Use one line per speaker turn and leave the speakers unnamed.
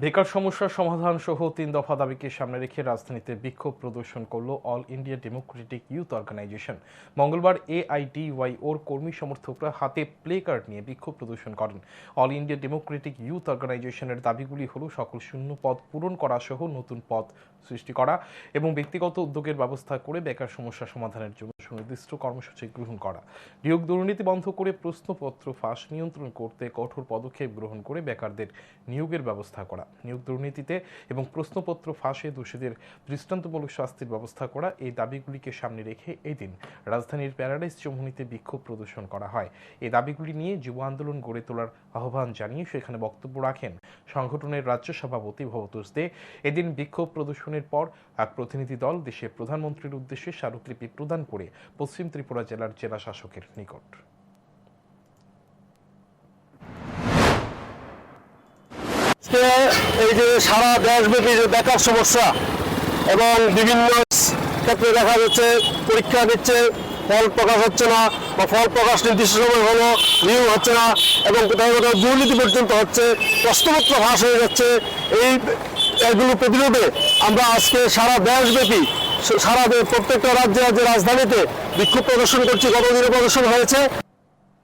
বেকার সমস্যার সমাধান সহ তিন দফা দাবিকে সামনে রেখে রাজধানীতে বিক্ষোভ প্রদর্শন করল All India Democratic Youth organisation. মঙ্গলবার এআইডিওয়াই ওর কর্মী সমর্থকরা হাতে প্লে কার্ড নিয়ে বিক্ষোভ প্রদর্শন করেন। অল ইন্ডিয়া ডেমোক্রেটিক ইউথ অর্গানাইজেশনের দাবিগুলি হল সকল শূন্য পদ পূরণ করা সহ নতুন পদ সৃষ্টি করা এবং ব্যক্তিগত উদ্যোগের ব্যবস্থা করে বেকার সমস্যা সমাধানের জন্য সুনির্দিষ্ট কর্মসূচি গ্রহণ করা। নিয়োগ দুর্নীতি বন্ধ করে প্রশ্নপত্র ফাঁস নিয়ন্ত্রণ করতে কঠোর পদক্ষেপ গ্রহণ করে বেকারদের নিয়োগের ব্যবস্থা করা। নিয়োগ দুর্নীতিতে এবং প্রশ্নপত্র ফাঁসে দোষীদের দৃষ্টান্তমূলক শাস্তির ব্যবস্থা করা এই দাবিগুলিকে সামনে রেখে এই দিন রাজধানীর প্যারাডাইস চৌমুহনীতে বিক্ষোভ প্রদর্শন করা হয়। এই দাবিগুলি নিয়ে যুব আন্দোলন গড়ে তোলার আহ্বান জানিয়ে সেখানে বক্তব্য রাখেন সংগঠনের রাজ্য সভাপতি ভবতোষ দে। এদিন বিক্ষোভ প্রদর্শনের পর এক প্রতিনিধি দল দেশের প্রধানমন্ত্রীর উদ্দেশ্যে স্মারকলিপি প্রদান করে পশ্চিম ত্রিপুরা জেলার জেলা শাসকের নিকট।
এই যে সারা দেশব্যাপী যে বেকার সমস্যা এবং বিভিন্ন ক্ষেত্রে দেখা যাচ্ছে পরীক্ষা দিচ্ছে, ফল প্রকাশ হচ্ছে না বা ফল প্রকাশ নির্দিষ্ট সময় হলো, নিয়োগ হচ্ছে না এবং কোথাও কোথাও দুর্নীতি পর্যন্ত হচ্ছে, প্রশ্নপত্র ফাঁস হয়ে যাচ্ছে। এই এগুলো প্রতিরোধে আমরা আজকে সারা দেশব্যাপী সারা প্রত্যেকটা রাজ্যে রাজ্যের রাজধানীতে বিক্ষোভ প্রদর্শন করছি গতদিনে প্রদর্শন হয়েছে।